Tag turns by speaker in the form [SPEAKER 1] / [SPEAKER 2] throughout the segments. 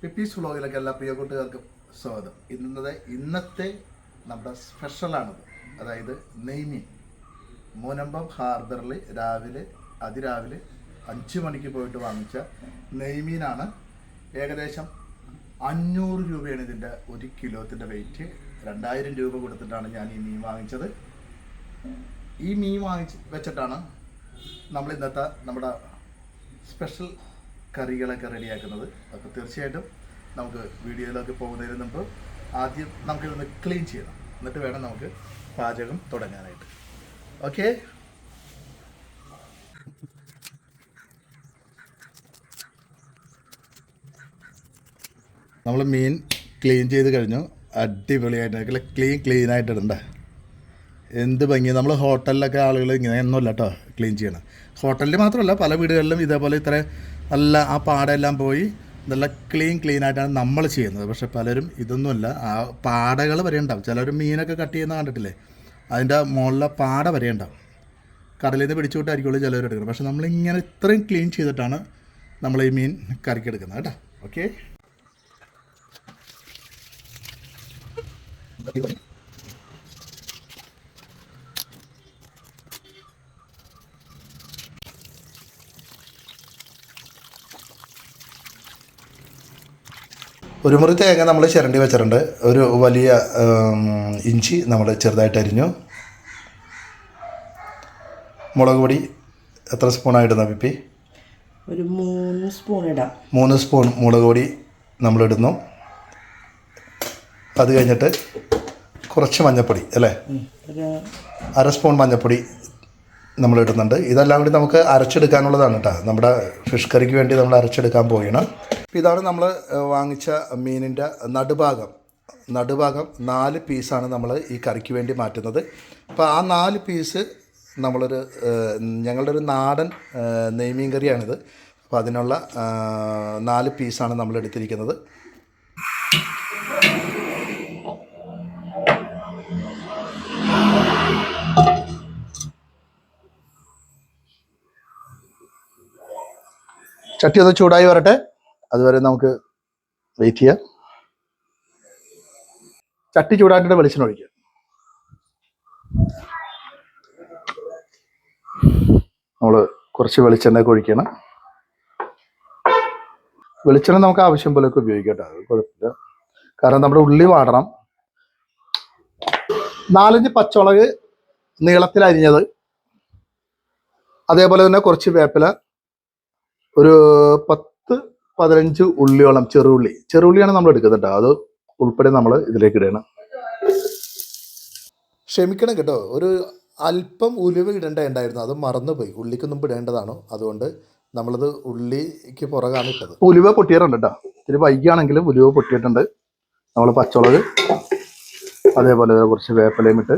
[SPEAKER 1] പിപ്പീസ് വ്ളോഗിലേക്ക് എല്ലാ പ്രിയ കൂട്ടുകാർക്കും സ്വാഗതം. ഇന്നത്തെ ഇന്നത്തെ നമ്മുടെ സ്പെഷ്യലാണത് അതായത് നെയ്മീൻ. മൂനമ്പം ഹാർബറിൽ രാവിലെ അതിരാവിലെ അഞ്ച് മണിക്ക് പോയിട്ട് വാങ്ങിച്ച നെയ്മീനാണ് ഏകദേശം അഞ്ഞൂറ് രൂപയാണ് ഇതിന്റെ ഒരു കിലോത്തിന്റെ വെയിറ്റ് രണ്ടായിരം രൂപ കൊടുത്തിട്ടാണ് ഞാൻ ഈ മീൻ വാങ്ങിച്ചത്. ഈ മീൻ വാങ്ങിച്ച് വെച്ചിട്ടാണ് നമ്മൾ ഇന്നത്തെ നമ്മുടെ സ്പെഷ്യൽ കറികളൊക്കെ റെഡിയാക്കുന്നത്. അപ്പോൾ തീർച്ചയായിട്ടും നമുക്ക് വീഡിയോയിലൊക്കെ പോകുന്നതിന് മുമ്പ് ആദ്യം നമുക്കിതൊന്ന് ക്ലീൻ ചെയ്യണം. എന്നിട്ട് വേണം നമുക്ക് പാചകം തുടങ്ങാനായിട്ട്. ഓക്കെ നമ്മൾ മീൻ ക്ലീൻ ചെയ്ത് കഴിഞ്ഞു. അടിപൊളിയായിട്ട് ക്ലീൻ ക്ലീൻ ആയിട്ടിടണ്ടേ എന്ത് ഭംഗി നമ്മൾ ഹോട്ടലിലൊക്കെ ആളുകൾ ഇങ്ങനെ ഒന്നുമില്ല കേട്ടോ ക്ലീൻ ചെയ്യണം. ഹോട്ടലിൽ മാത്രമല്ല പല വീടുകളിലും ഇതേപോലെ ഇത്ര നല്ല ആ പാടെല്ലാം പോയി നല്ല ക്ലീൻ ക്ലീൻ ആയിട്ടാണ് നമ്മൾ ചെയ്യുന്നത്. പക്ഷെ പലരും ഇതൊന്നുമല്ല ആ പാടകൾ വരെ ഉണ്ടാവും. ചിലർ മീനൊക്കെ കട്ട് ചെയ്യുന്ന കണ്ടിട്ടില്ലേ? അതിന്റെ മുകളിലെ പാട വരെ ഉണ്ടാവും. കടലിൽ നിന്ന് പിടിച്ചുവിട്ടായിരിക്കുള്ളൂ ചിലവർ എടുക്കുന്നത്. പക്ഷെ നമ്മളിങ്ങനെ ഇത്രയും ക്ലീൻ ചെയ്തിട്ടാണ് നമ്മൾ ഈ മീൻ കറിക്കെടുക്കുന്നത് കേട്ടോ. ഓക്കെ ഒരു മുറി തേങ്ങ നമ്മൾ ചിരണ്ടി വെച്ചിട്ടുണ്ട്. ഒരു വലിയ ഇഞ്ചി നമ്മൾ ചെറുതായിട്ട് അരിഞ്ഞു. മുളക് പൊടി എത്ര സ്പൂണായിടുന്ന പിപ്പി
[SPEAKER 2] ഒരു മൂന്ന് സ്പൂൺ ഇടാം.
[SPEAKER 1] മൂന്ന് സ്പൂൺ മുളക് പൊടി നമ്മളിടുന്നു അത് കഴിഞ്ഞിട്ട് കുറച്ച് മഞ്ഞൾപ്പൊടി അല്ലേ? അര സ്പൂൺ മഞ്ഞൾപ്പൊടി നമ്മൾ ഇടുന്നുണ്ട് ഇതെല്ലാം കൂടി നമുക്ക് അരച്ചെടുക്കാനുള്ളതാണ് കേട്ടോ. നമ്മുടെ ഫിഷ് കറിക്ക് വേണ്ടി നമ്മൾ അരച്ചെടുക്കാൻ പോവുകയാണ്. ഇതാണ് നമ്മൾ വാങ്ങിച്ച മീനിന്റെ നടുഭാഗം. നടുഭാഗം നാല് പീസാണ് നമ്മൾ ഈ കറിക്ക് വേണ്ടി മാറ്റുന്നത്. അപ്പോൾ ആ നാല് പീസ് നമ്മളൊരു ഞങ്ങളുടെ ഒരു നാടൻ നെയ്മീൻ കറിയാണിത്. അപ്പോൾ അതിനുള്ള നാല് പീസാണ് നമ്മൾ എടുത്തിരിക്കുന്നത്. ചട്ടി ഒന്ന് ചൂടായി വരട്ടെ. അതുവരെ നമുക്ക് വെയിറ്റ് ചെയ്യാം. ചട്ടി ചൂടാക്കിയിട്ട് വെളിച്ചെണ്ണ ഒഴിക്കുക. നമ്മൾ കുറച്ച് വെളിച്ചെണ്ണ ഒക്കെ ഒഴിക്കണം. വെളിച്ചെണ്ണ നമുക്ക് ആവശ്യം പോലെയൊക്കെ ഉപയോഗിക്കട്ടെ അത് കുഴപ്പമില്ല. കാരണം നമ്മുടെ ഉള്ളി വാടണം. നാലഞ്ച് പച്ചമുളക് നീളത്തിൽ അരിഞ്ഞത്. അതേപോലെ തന്നെ കുറച്ച് വേപ്പില. ഒരു പത്ത് പതിനഞ്ച് ഉള്ളിയോളം ചെറുള്ളി ചെറുള്ളിയാണ് നമ്മൾ എടുക്കുന്നത് കേട്ടോ അത് ഉൾപ്പെടെ നമ്മൾ ഇതിലേക്ക് ഇടണം. ക്ഷമിക്കണം കേട്ടോ. ഒരു അല്പം ഉലുവ ഇടേണ്ട ഉണ്ടായിരുന്നു. അത് മറന്നുപോയി. ഉള്ളിക്കൊന്നും ഇടേണ്ടതാണ്. അതുകൊണ്ട് നമ്മളത് ഉള്ളിക്ക് പുറകാണ് ഇട്ടത്. ഉലുവ പൊട്ടിയിട്ടുണ്ട് കേട്ടോ ഇത്തിരി വൈകിയാണെങ്കിലും ഉലുവ പൊട്ടിയിട്ടുണ്ട്. നമ്മൾ പച്ചമുളക് അതേപോലെ കുറച്ച് വേപ്പിലയും ഇട്ട്.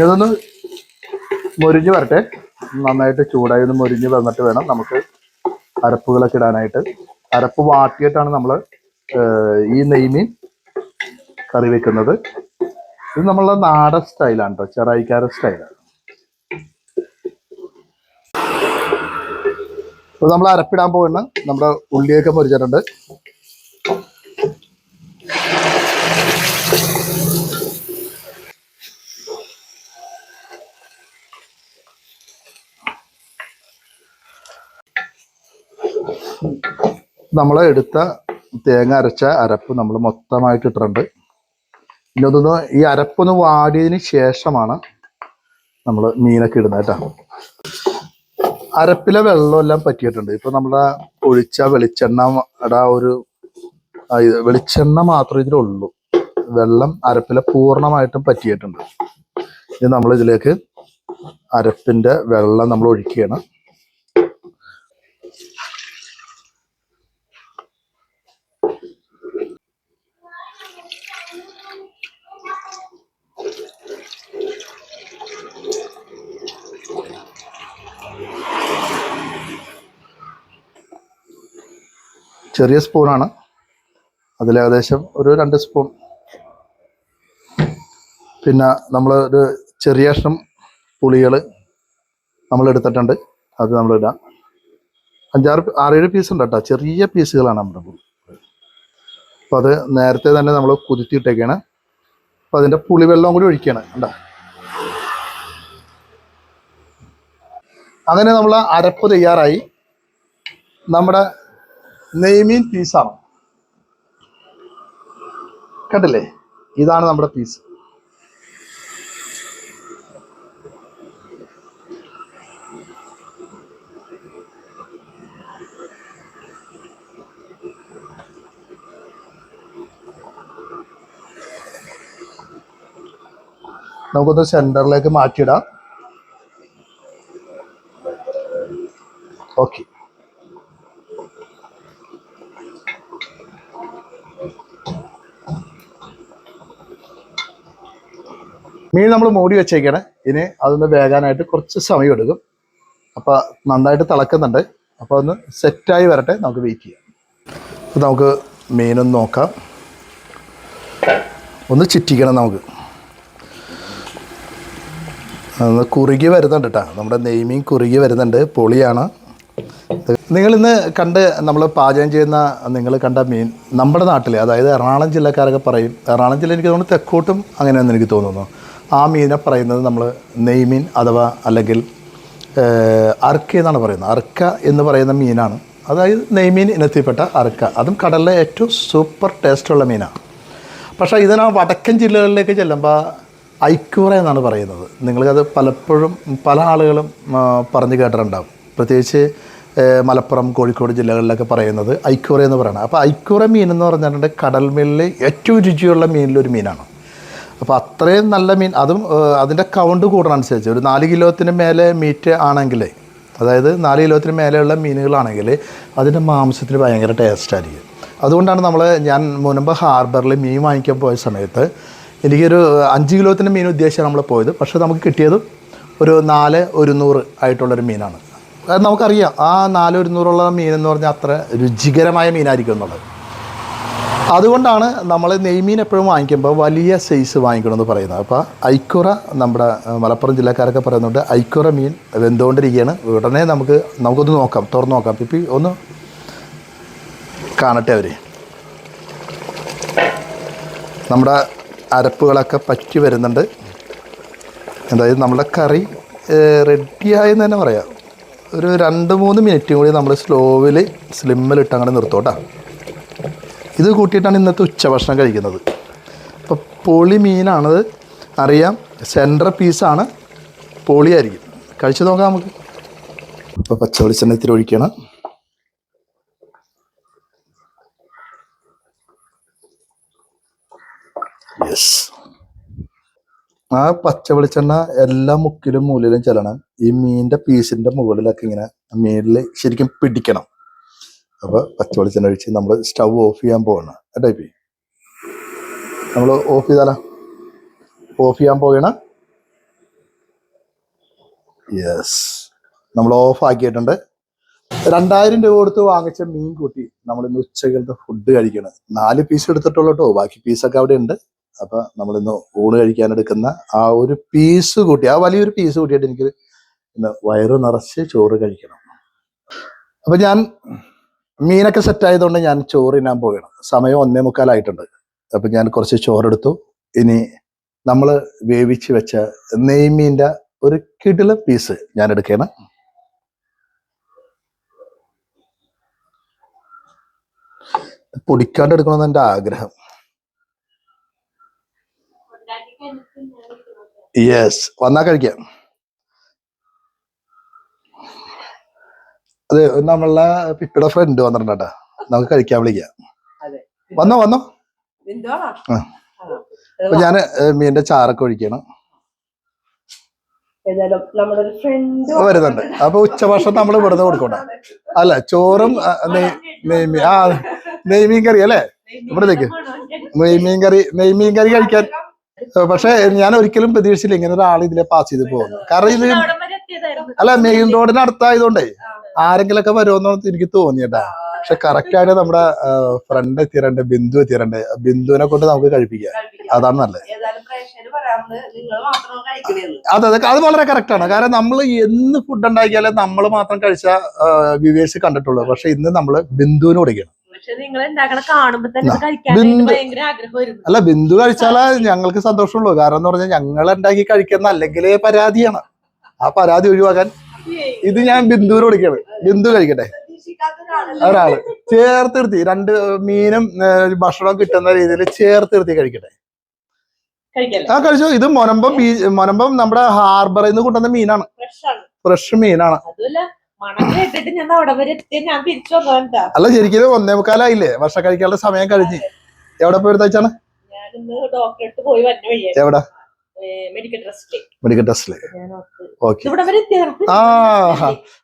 [SPEAKER 1] ഇതൊന്ന് മൊരിഞ്ഞ് വരട്ടെ. നന്നായിട്ട് ചൂടായി ഒന്ന് മുരിഞ്ഞ് വന്നിട്ട് വേണം നമുക്ക് അരപ്പുകളൊക്കെ ഇടാനായിട്ട്. അരപ്പ് വാട്ടിയിട്ടാണ് നമ്മൾ ഈ നെയ്മീൻ കറി വെക്കുന്നത്. ഇത് നമ്മളെ നാടൻ സ്റ്റൈലാണ് കേട്ടോ ചെറായിക്കാരൻ സ്റ്റൈലാണ്. ഇപ്പോൾ നമ്മൾ അരപ്പിടാൻ പോകുന്ന നമ്മുടെ ഉള്ളിയൊക്കെ മൊരിച്ചിട്ടുണ്ട് നമ്മൾ എടുത്ത തേങ്ങ അരച്ച അരപ്പ് നമ്മൾ മൊത്തമായിട്ട് ഇട്ടിട്ടുണ്ട്. ഇനി അതൊന്ന് ഈ അരപ്പൊന്ന് വാടിയതിന് ശേഷമാണ് നമ്മൾ മീനൊക്കെ ഇടുന്നത് കേട്ടോ. അരപ്പിലെ വെള്ളമെല്ലാം പറ്റിയിട്ടുണ്ട്. ഇപ്പൊ നമ്മുടെ ഒഴിച്ച വെളിച്ചെണ്ണ വെളിച്ചെണ്ണയുടെ ഒരു വെളിച്ചെണ്ണ മാത്രമേ ഇതിലുള്ളൂ. വെള്ളം അരപ്പിലെ പൂർണമായിട്ടും പറ്റിയിട്ടുണ്ട്. ഇനി നമ്മൾ ഇതിലേക്ക് അരപ്പിന്റെ വെള്ളം നമ്മൾ ഒഴിക്കുകയാണ്. ചെറിയ സ്പൂണാണ്. അതിൽ ഏകദേശം ഒരു രണ്ട് സ്പൂൺ. പിന്നെ നമ്മൾ ഒരു ചെറിയ കഷ്ണം പുളികൾ നമ്മൾ എടുത്തിട്ടുണ്ട്. അത് നമ്മൾ ഇടാം. അഞ്ചാറ് ആറേഴ് പീസ് ഉണ്ട് കേട്ടോ. ചെറിയ പീസുകളാണ് നമ്മുടെ പുളി. അപ്പോൾ അത് നേരത്തെ തന്നെ നമ്മൾ കുതിത്തിയിട്ടേക്കാണ് അപ്പോൾ അതിന്റെ പുളിവെള്ളം കൂടി ഒഴിക്കുകയാണ് കണ്ടോ? അങ്ങനെ നമ്മൾ അരപ്പ് തയ്യാറായി. നമ്മുടെ നെയ്മീൻ പീസാണ്. കണ്ടില്ലേ? ഇതാണ് നമ്മുടെ പീസ്. നമുക്കൊന്ന് സെന്ററിലേക്ക് മാറ്റിയിടാം ഓക്കെ മീൻ നമ്മൾ മൂടി വെച്ചേക്കണേ. ഇനി അതൊന്ന് വേകാനായിട്ട് കുറച്ച് സമയം എടുക്കും അപ്പോൾ നന്നായിട്ട് തിളക്കുന്നുണ്ട്. അപ്പൊ ഒന്ന് സെറ്റായി വരട്ടെ. നമുക്ക് വെയിറ്റ് ചെയ്യാം. അപ്പൊ നമുക്ക് മീനൊന്ന് നോക്കാം. ഒന്ന് ചിറ്റിക്കണം നമുക്ക്. ഒന്ന് കുറുകി വരുന്നുണ്ട് കേട്ടോ നമ്മുടെ നെയ്മീൻ കുറുകി വരുന്നുണ്ട്. പൊളിയാണ്. നിങ്ങൾ ഇന്ന് കണ്ട് നമ്മൾ പാചകം ചെയ്യുന്ന നിങ്ങൾ കണ്ട മീൻ നമ്മുടെ നാട്ടിലെ അതായത് എറണാകുളം ജില്ലക്കാരൊക്കെ പറയും. എറണാകുളം ജില്ല എനിക്ക് തോന്നുന്നു തെക്കോട്ടും അങ്ങനെയാണെന്ന് എനിക്ക് തോന്നുന്നു. ആ മീനെ പറയുന്നത് നമ്മൾ നെയ്മീൻ അഥവാ അല്ലെങ്കിൽ അർക്ക എന്നാണ് പറയുന്നത്. അർക്ക എന്ന് പറയുന്ന മീനാണ്. അതായത് നെയ്മീൻ ഇനത്തിൽപ്പെട്ട അർക്ക. അതും കടലിലെ ഏറ്റവും സൂപ്പർ ടേസ്റ്റുള്ള മീനാണ് പക്ഷേ ഇതിനാ വടക്കൻ ജില്ലകളിലേക്ക് ചെല്ലുമ്പോൾ ഐക്കൂറ എന്നാണ് പറയുന്നത്. നിങ്ങൾക്കത് പലപ്പോഴും പല ആളുകളും പറഞ്ഞു കേട്ടിട്ടുണ്ടാകും പ്രത്യേകിച്ച് മലപ്പുറം കോഴിക്കോട് ജില്ലകളിലൊക്കെ പറയുന്നത് ഐക്കൂറ എന്ന് പറയുന്നത് അപ്പോൾ ഐക്കൂറ മീൻ എന്ന് പറഞ്ഞിട്ടുണ്ടെങ്കിൽ കടൽ മീനിലെ ഏറ്റവും രുചിയുള്ള മീനിലൊരു മീനാണ്. അപ്പോൾ അത്രയും നല്ല മീൻ അതും അതിന്റെ കൗണ്ട് കൂടണനുസരിച്ച് ഒരു നാല് കിലോത്തിന് മേലെ മീറ്റ് ആണെങ്കിൽ അതായത് നാല് കിലോത്തിന് മേലെയുള്ള മീനുകളാണെങ്കിൽ അതിന്റെ മാംസത്തിന് ഭയങ്കര ടേസ്റ്റായിരിക്കും അതുകൊണ്ടാണ് നമ്മൾ ഞാൻ മുൻപ് ഹാർബറിൽ മീൻ വാങ്ങിക്കാൻ പോയ സമയത്ത് എനിക്കൊരു അഞ്ച് കിലോത്തിന്റെ മീൻ ഉദ്ദേശിച്ചാണ് നമ്മൾ പോയത്. പക്ഷേ നമുക്ക് കിട്ടിയത് ഒരു നാല് ഒരുന്നൂറ് ആയിട്ടുള്ളൊരു മീനാണ്. അത് നമുക്കറിയാം ആ നാല് ഒരുന്നൂറുള്ള മീൻ എന്ന് പറഞ്ഞാൽ അത്ര രുചികരമായ മീനായിരിക്കും എന്നുള്ളത്. അതുകൊണ്ടാണ് നമ്മൾ നെയ്മീൻ എപ്പോഴും വാങ്ങിക്കുമ്പോൾ വലിയ സൈസ് വാങ്ങിക്കണമെന്ന് പറയുന്നത്. അപ്പോൾ ഐക്കുറ നമ്മുടെ മലപ്പുറം ജില്ലക്കാരൊക്കെ പറയുന്നുണ്ട് ഐക്കുറ മീൻ വെന്തുകൊണ്ടിരിക്കുകയാണ് ഉടനെ നമുക്ക് നമുക്കൊന്ന് നോക്കാം തുറന്നു നോക്കാം. പിപ്പി ഒന്ന് കാണട്ടെ അവർ നമ്മുടെ അരപ്പുകളൊക്കെ പറ്റി വരുന്നുണ്ട്. അതായത് നമ്മുടെ കറി റെഡിയായെന്ന് തന്നെ പറയാം. ഒരു രണ്ട് മൂന്ന് മിനിറ്റും കൂടി നമ്മൾ സ്ലോവിൽ സ്ലിമ്മിലിട്ട് അങ്ങനെ നിർത്തും കേട്ടോ ഇത് കൂട്ടിയിട്ടാണ് ഇന്നത്തെ ഉച്ചഭക്ഷണം കഴിക്കുന്നത്. അപ്പോൾ പൊളി മീനാണത്. അറിയാം സെന്റർ പീസാണ് പൊളിയായിരിക്കും കഴിച്ചു നോക്കാം നമുക്ക്. ഇപ്പോൾ പച്ച വെളിച്ചെണ്ണ ഇത്തിരി ഒഴിക്കണം. യെസ് ആ പച്ച വെളിച്ചെണ്ണ എല്ലാ മുക്കിലും മൂലയിലും ചെല്ലണം. ഈ മീനിന്റെ പീസിന്റെ മുകളിലൊക്കെ ഇങ്ങനെ മീനിൽ ശരിക്കും പിടിക്കണം. അപ്പോൾ പച്ച വെളിച്ചെണ്ണ ഒഴിച്ച് നമ്മൾ സ്റ്റവ് ഓഫ് ചെയ്യാൻ പോവാണ്. കേട്ടോ ഇപ്പി നമ്മൾ ഓഫ് ചെയ്താലോ? ഓഫ് ചെയ്യാൻ പോവുകയാണ് യെസ് നമ്മൾ ഓഫ് ആക്കിയിട്ടുണ്ട്. രണ്ടായിരം രൂപ കൊടുത്ത് വാങ്ങിച്ച മീൻ കൂട്ടി നമ്മൾ ഇന്ന് ഉച്ചകളുടെ ഫുഡ് കഴിക്കണം. നാല് പീസ് എടുത്തിട്ടുള്ളൂ കേട്ടോ ബാക്കി പീസൊക്കെ അവിടെ ഉണ്ട്. അപ്പൊ നമ്മൾ ഇന്ന് ഊണ് കഴിക്കാൻ എടുക്കുന്ന ആ ഒരു പീസ് കൂട്ടി ആ വലിയൊരു പീസ് കൂട്ടിയിട്ട് എനിക്ക് ഇന്ന് വയറ് നിറച്ച് ചോറ് കഴിക്കണം. അപ്പൊ ഞാൻ മീനൊക്കെ സെറ്റ് ആയതുകൊണ്ട് ഞാൻ ചോറ് പോവുകയാണ്. സമയം ഒന്നേ മുക്കാലായിട്ടുണ്ട് അപ്പൊ ഞാൻ കുറച്ച് ചോറെടുത്തു. ഇനി നമ്മൾ വേവിച്ച് വെച്ച നെയ്മീന്റെ ഒരു കിടില പീസ് ഞാൻ എടുക്കണം പൊടിക്കാണ്ട് എടുക്കണമെന്ന് എന്റെ ആഗ്രഹം. യെസ് വന്നാ കഴിക്കാം. അത് നമ്മളെ പിപ്പിയുടെ ഫ്രണ്ട് വന്നിട്ടുണ്ടാ നമുക്ക് കഴിക്കാൻ വിളിക്കാം. വന്നോ വന്നോ. അപ്പൊ ഞാൻ മീന്റെ ചാറൊക്കെ ഒഴിക്കണം. വരുന്നുണ്ട്. അപ്പൊ ഉച്ചഭക്ഷണം നമ്മൾ ഇവിടുന്ന് കൊടുക്കണ്ട. അല്ല ചോറും നെയ്മീൻ ആ നെയ്മീൻ കറി അല്ലേ? ഇവിടത്തേക്ക്. നെയ്മീൻ കറി നെയ്മീൻ കറി കഴിക്കാൻ. പക്ഷെ ഞാൻ ഒരിക്കലും പ്രതീക്ഷിച്ചില്ല ഇങ്ങനെ ഒരാൾ ഇതിലെ പാസ് ചെയ്ത് പോകുന്നു. കാരണം ഇത് അല്ല മെയിൻ റോഡിന് അടുത്തായതുകൊണ്ടേ. ആരെങ്കിലൊക്കെ വരുമെന്നു എനിക്ക് തോന്നിയട്ടാ പക്ഷെ കറക്റ്റ് ആയിട്ട് നമ്മുടെ ഫ്രണ്ട് എത്തിയിട്ടുണ്ട് ബിന്ദു എത്തിയിട്ടുണ്ട്. ബിന്ദുവിനെ കൊണ്ട് നമുക്ക് കഴിപ്പിക്കാം. അതാണ് നല്ലത്. അതെ അതെ. അത് വളരെ കറക്റ്റ് ആണ്. കാരണം നമ്മൾ എന്ന് ഫുഡ് ഉണ്ടാക്കിയാലും നമ്മൾ മാത്രം കഴിച്ച വ്യൂവേഴ്സ് കണ്ടിട്ടുള്ളൂ. പക്ഷെ ഇന്ന് നമ്മൾ ബിന്ദുവിന് കൊടുക്കണം അല്ല ബിന്ദു കഴിച്ചാലേ ഞങ്ങൾക്ക് സന്തോഷമുള്ളൂ. കാരണം എന്ന് പറഞ്ഞാൽ ഞങ്ങൾ ഉണ്ടാക്കി കഴിക്കുന്ന അല്ലെങ്കിലേ പരാതിയാണ്. ആ പരാതി ഒഴിവാക്കാൻ ഇത് ഞാൻ ബിന്ദുവിന് കൊടുക്കുകയാണ് ബിന്ദു കഴിക്കട്ടെ? ഒരാൾ ചേർത്തിരുത്തി രണ്ട് മീനും ഭക്ഷണവും കിട്ടുന്ന രീതിയിൽ ചേർത്തിരുത്തി കഴിക്കട്ടെ. ആ കഴിച്ചു. ഇത് മൊനമ്പം ബീച്ച് മൊനമ്പം നമ്മുടെ ഹാർബറിൽ നിന്ന് കൊണ്ടുവന്ന മീനാണ്.
[SPEAKER 2] ഫ്രഷ്
[SPEAKER 1] മീനാണ്. അല്ല ശരിക്കും ഒന്നേ മുക്കാലായില്ലേ? ഭക്ഷണം കഴിക്കാനുള്ള സമയം കഴിഞ്ഞ്. എവിടെ പോയി
[SPEAKER 2] വഴിയാണ്
[SPEAKER 1] എവിടെ?
[SPEAKER 2] മെഡിക്കൽ ടെസ്റ്റിൽ
[SPEAKER 1] ഓക്കെ ആ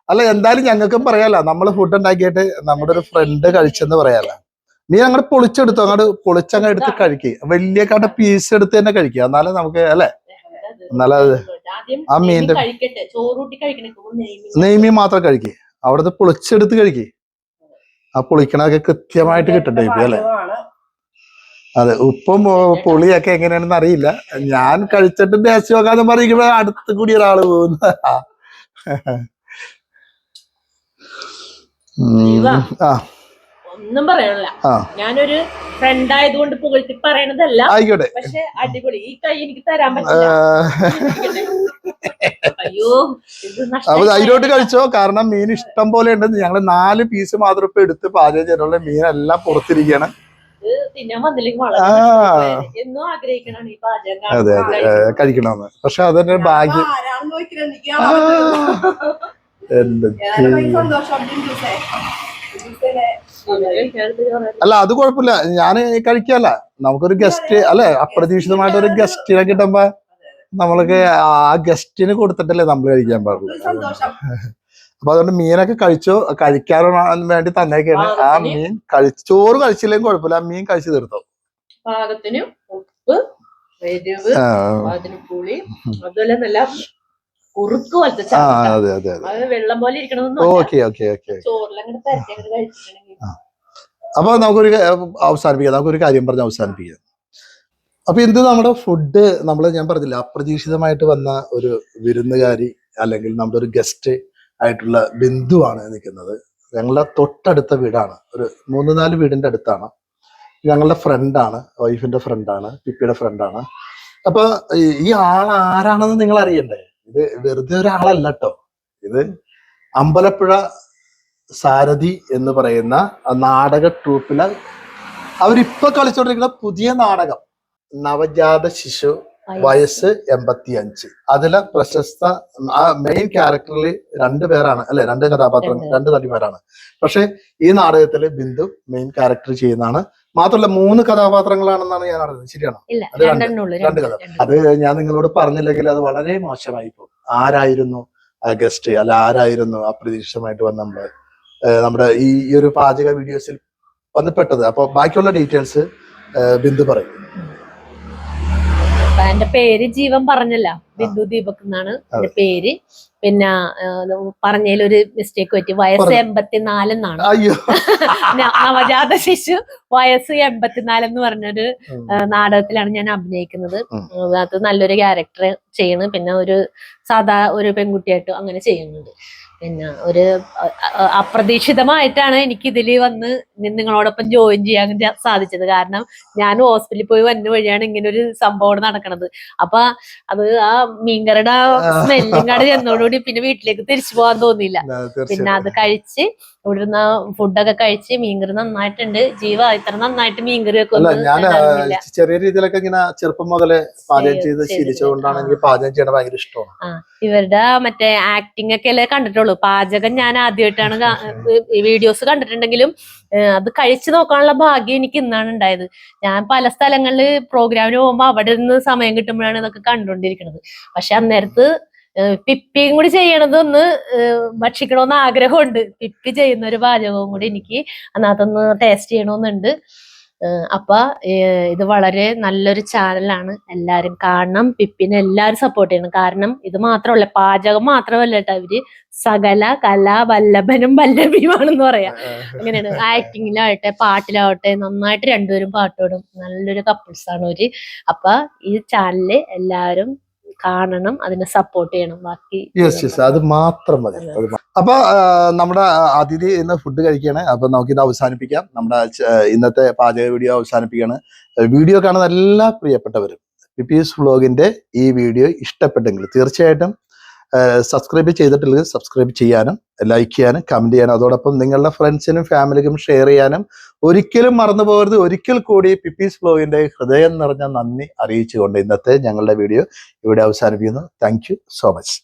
[SPEAKER 1] അല്ല എന്തായാലും ഞങ്ങൾക്കും പറയാലോ. നമ്മൾ ഫുഡ് ഉണ്ടാക്കിയിട്ട് നമ്മുടെ ഒരു ഫ്രണ്ട് കഴിച്ചെന്ന് പറയാലോ. നീ അങ്ങോട്ട് പൊളിച്ചെടുത്തു അങ്ങോട്ട് പൊളിച്ചങ്ങ് എടുത്ത് കഴിക്കുക വലിയ കാട്ട പീസ് എടുത്ത് തന്നെ കഴിക്കുക എന്നാലേ നമുക്ക് അല്ലെ? എന്നാലും ആ മീന്റെ-
[SPEAKER 2] നെയ്മീൻ
[SPEAKER 1] മാത്രം കഴിക്കുക അവിടുത്തെ പൊളിച്ചെടുത്ത് കഴിക്കുക ആ പൊളിക്കണതൊക്കെ കൃത്യമായിട്ട് കിട്ടട്ടെ ഇപ്പൊ അല്ലേ. അതെ ഉപ്പും പുളിയൊക്കെ എങ്ങനെയാണെന്ന് അറിയില്ല. ഞാൻ കഴിച്ചിട്ട് ടേസ്റ്റ് നോക്കാന്ന് പറയുമ്പോ അടുത്ത് കൂടി ഒരാൾ പോകുന്നു. ആ.
[SPEAKER 2] ഒന്നും
[SPEAKER 1] പറയണില്ല.
[SPEAKER 2] ഞാനൊരു ഫ്രണ്ട് ആയതുകൊണ്ട് പുകഴ്ത്തി പറയണതല്ല.
[SPEAKER 1] ആയിക്കോട്ടെ.
[SPEAKER 2] പക്ഷെ അടിപൊളി. ഈ കൈ എനിക്ക് തരാൻ പറ്റില്ല. അയ്യോ ഇത്
[SPEAKER 1] അപ്പൊ. ധൈര്യമായിട്ട് കഴിച്ചോ. കാരണം മീൻ ഇഷ്ടം പോലെ ഉണ്ട് ഞങ്ങൾ നാല് പീസ് മാത്രം ഇപ്പൊ എടുത്ത് പാചകം മീൻ മീനെല്ലാം പുറത്തിരിക്കുകയാണ്. അതെ അതെ കഴിക്കണമെന്ന്. പക്ഷെ അതൊരു ഭാഗ്യം. അല്ല അത് കുഴപ്പമില്ല. ഞാൻ കഴിക്കല്ല നമുക്കൊരു ഗസ്റ്റ് അല്ലെ? അപ്രതീക്ഷിതമായിട്ട് ഒരു ഗസ്റ്റിനെ കിട്ടുമ്പോ നമ്മൾക്ക് ആ ഗസ്റ്റിന് കൊടുത്തിട്ടല്ലേ നമ്മൾ കഴിക്കാൻ പാടുള്ളൂ.
[SPEAKER 2] സന്തോഷം.
[SPEAKER 1] അപ്പൊ അതുകൊണ്ട് മീനൊക്കെ കഴിച്ചോ കഴിക്കാനും വേണ്ടി തന്നേക്കാണ് ആ മീൻ കഴിച്ചോറ് ചോറ് കഴിച്ചില്ലെങ്കിൽ കുഴപ്പമില്ല. ആ മീൻ കഴിച്ചു തീർത്തോ.
[SPEAKER 2] പാകത്തിന് ഉപ്പ് എരിവ് പാകത്തിന് പുളി അതുപോലെ നല്ല കുറുക്ക് പോലത്തെ
[SPEAKER 1] അതെ അതെ അതെ.
[SPEAKER 2] വെള്ളം പോലെ ഇരിക്കണമെന്നൊന്നും
[SPEAKER 1] ഓക്കെ ഓക്കെ ഓക്കെ.
[SPEAKER 2] കഴിച്ചിട്ടുണ്ടെങ്കിൽ.
[SPEAKER 1] അപ്പൊ നമുക്കൊരു അവസാനിപ്പിക്കാം. നമുക്കൊരു കാര്യം പറഞ്ഞ് അവസാനിപ്പിക്കാം. അപ്പൊ ഇത് നമ്മുടെ ഫുഡ് നമ്മൾ ഞാൻ പറഞ്ഞില്ല അപ്രതീക്ഷിതമായിട്ട് വന്ന ഒരു വിരുന്നുകാരി അല്ലെങ്കിൽ നമ്മുടെ ഒരു ഗസ്റ്റ് ആയിട്ടുള്ള ബിന്ദുവാണ് നിൽക്കുന്നത്. ഞങ്ങളുടെ തൊട്ടടുത്ത വീടാണ്. ഒരു മൂന്ന് നാല് വീടിന്റെ അടുത്താണ്. ഞങ്ങളുടെ ഫ്രണ്ടാണ് വൈഫിന്റെ ഫ്രണ്ടാണ് പിപ്പിയുടെ ഫ്രണ്ടാണ് അപ്പൊ ഈ- ഈ ആൾ ആരാണെന്ന് നിങ്ങൾ അറിയണ്ടേ? ഇത് വെറുതെ ഒരാളല്ല കേട്ടോ ഇത് അമ്പലപ്പുഴ സാരഥി എന്ന് പറയുന്ന നാടക ട്രൂപ്പിലെ അവരിപ്പോൾ കളിച്ചുകൊണ്ടിരിക്കുന്ന പുതിയ നാടകം. നവജാത ശിശു വയസ്സ് എൺപത്തി അഞ്ച് അതിലെ പ്രശസ്ത ആ മെയിൻ ക്യാരക്ടറിൽ രണ്ടു പേരാണ്. അല്ലെ? രണ്ട് കഥാപാത്രം
[SPEAKER 2] രണ്ട്.
[SPEAKER 1] നടിമാരാണ്. പക്ഷെ ഈ നാടകത്തിൽ ബിന്ദു മെയിൻ ക്യാരക്ടർ ചെയ്യുന്നതാണ്. മാത്രമല്ല മൂന്ന് കഥാപാത്രങ്ങളാണെന്നാണ് ഞാൻ അറിയുന്നത് ശരിയാണോ? അത് രണ്ട്- രണ്ട് കഥ. അത് ഞാൻ നിങ്ങളോട് പറഞ്ഞില്ലെങ്കിൽ അത് വളരെ മോശമായി പോകും. ആരായിരുന്നു ഗസ്റ്റ് അല്ല ആരായിരുന്നു അപ്രതീക്ഷിതമായിട്ട് വന്ന നമ്മൾ? നമ്മുടെ ഈ ഒരു പാചക വീഡിയോസിൽ വന്നപ്പെട്ടത്. അപ്പൊ ബാക്കിയുള്ള ഡീറ്റെയിൽസ് ബിന്ദു പറയും.
[SPEAKER 2] എന്റെ പേര് ജീവൻ പറഞ്ഞല്ല. ബിന്ദു ദീപക് എന്നാണ് എന്റെ പേര്. പിന്നെ പറഞ്ഞതിൽ ഒരു മിസ്റ്റേക്ക് പറ്റി. വയസ്സ്
[SPEAKER 1] എൺപത്തിനാലെന്നാണ്
[SPEAKER 2] എൺപത്തിനാല് എന്നാണ്.
[SPEAKER 1] അയ്യോ.
[SPEAKER 2] നവജാത ശിശു വയസ്സ് എൺപത്തിനാല് എന്ന് പറഞ്ഞൊരു നാടകത്തിലാണ് ഞാൻ അഭിനയിക്കുന്നത്. അത് നല്ലൊരു ക്യാരക്ടർ ചെയ്യണ്. പിന്നെ ഒരു സാധാ ഒരു പെൺകുട്ടിയായിട്ട് അങ്ങനെ ചെയ്യുന്നുണ്ട്. പിന്നെ ഒരു അപ്രതീക്ഷിതമായിട്ടാണ് എനിക്ക് ഇതിൽ വന്ന് നിങ്ങളോടൊപ്പം ജോയിൻ ചെയ്യാൻ സാധിച്ചത്. കാരണം ഞാൻ ഹോസ്പിറ്റലിൽ പോയി വന്ന വഴിയാണ് ഇങ്ങനെ ഒരു സംഭവം നടക്കണത്. അപ്പൊ അത് ആ മീൻകറിയുടെ സ്മെല്ലും കട ചെന്നോടുകൂടി പിന്നെ വീട്ടിലേക്ക് തിരിച്ചു പോകാൻ തോന്നിയില്ല. പിന്നെ അത് കഴിച്ച് ഇവിടുന്ന് ഫുഡൊക്കെ കഴിച്ച് മീൻകറി നന്നായിട്ടുണ്ട്. ജീവ ഇത്ര നന്നായിട്ട് മീൻകറി ഒക്കെ
[SPEAKER 1] ഞാൻ ചെറിയ രീതിയിലൊക്കെ ഇങ്ങനെ ചെറുപ്പം മുതലേ പാചകം ചെയ്ത് ശീലിച്ചുകൊണ്ടാണ് എനിക്ക് പാചകം ചെയ്യണത് ഭയങ്കര ഇഷ്ടമാണ്.
[SPEAKER 2] ഇവരുടെ മറ്റേ ആക്ടിംഗ് ഒക്കെ അല്ലേ കണ്ടിട്ടുള്ളൂ. പാചകം ഞാൻ ആദ്യമായിട്ടാണ് വീഡിയോസ് കണ്ടിട്ടുണ്ടെങ്കിലും അത് കഴിച്ചു നോക്കാനുള്ള ഭാഗ്യം എനിക്ക് ഇന്നാണ് ഉണ്ടായത്. ഞാൻ പല സ്ഥലങ്ങളിൽ പ്രോഗ്രാമിന് പോകുമ്പോൾ അവിടെ നിന്ന് സമയം കിട്ടുമ്പോഴാണ് ഇതൊക്കെ കണ്ടുകൊണ്ടിരിക്കുന്നത് പക്ഷെ അന്നേരത്ത് പിപ്പിയും കൂടി ചെയ്യണത് ഒന്ന് ഏഹ് ഭക്ഷിക്കണമെന്ന് ആഗ്രഹമുണ്ട്. പിപ്പി ചെയ്യുന്ന ഒരു പാചകവും കൂടി എനിക്ക് അതിനകത്തൊന്ന് ടേസ്റ്റ് ചെയ്യണമെന്നുണ്ട് അപ്പ ഇത് വളരെ നല്ലൊരു ചാനലാണ് എല്ലാരും കാണണം. പിപ്പിനെ എല്ലാരും സപ്പോർട്ട് ചെയ്യണം. കാരണം ഇത് മാത്രമല്ല പാചകം മാത്രമല്ല കേട്ടോ അവർ സകല കലാ വല്ലഭനും വല്ലഭിയുമാണെന്ന് പറയാം. അങ്ങനെയാണ്. ആക്ടിങ്ങിലാവട്ടെ പാട്ടിലാവട്ടെ നന്നായിട്ട് രണ്ടുപേരും പാട്ടോടും നല്ലൊരു കപ്പിൾസ് ആണ് അവർ. അപ്പൊ ഈ ചാനൽ എല്ലാവരും കാണണം അതിനെ സപ്പോർട്ട് ചെയ്യണം. ബാക്കി
[SPEAKER 1] യെസ് യെസ് അത് മാത്രം മതി. അപ്പൊ നമ്മുടെ അതിഥി ഇന്ന് ഫുഡ് കഴിക്കുകയാണ് അപ്പൊ നമുക്ക് ഇത് അവസാനിപ്പിക്കാം. നമ്മുടെ ഇന്നത്തെ പാചക വീഡിയോ അവസാനിപ്പിക്കുകയാണ്. വീഡിയോ കാണുന്ന എല്ലാ പ്രിയപ്പെട്ടവരും. പിപീസ് വ്ളോഗിന്റെ ഈ വീഡിയോ ഇഷ്ടപ്പെട്ടെങ്കിൽ തീർച്ചയായിട്ടും സബ്സ്ക്രൈബ് ചെയ്തിട്ടില്ലെങ്കിൽ സബ്സ്ക്രൈബ് ചെയ്യാനും ലൈക്ക് ചെയ്യാനും കമന്റ് ചെയ്യാനും അതോടൊപ്പം നിങ്ങളുടെ ഫ്രണ്ട്സിനും ഫാമിലിക്കും ഷെയർ ചെയ്യാനും ഒരിക്കലും മറന്നു പോകരുത്. ഒരിക്കൽ കൂടി പിപ്പീസ് വ്ളോഗിന്റെ ഹൃദയം നിറഞ്ഞ നന്ദി അറിയിച്ചുകൊണ്ട് ഇന്നത്തെ ഞങ്ങളുടെ വീഡിയോ ഇവിടെ അവസാനിപ്പിക്കുന്നു. Thank so much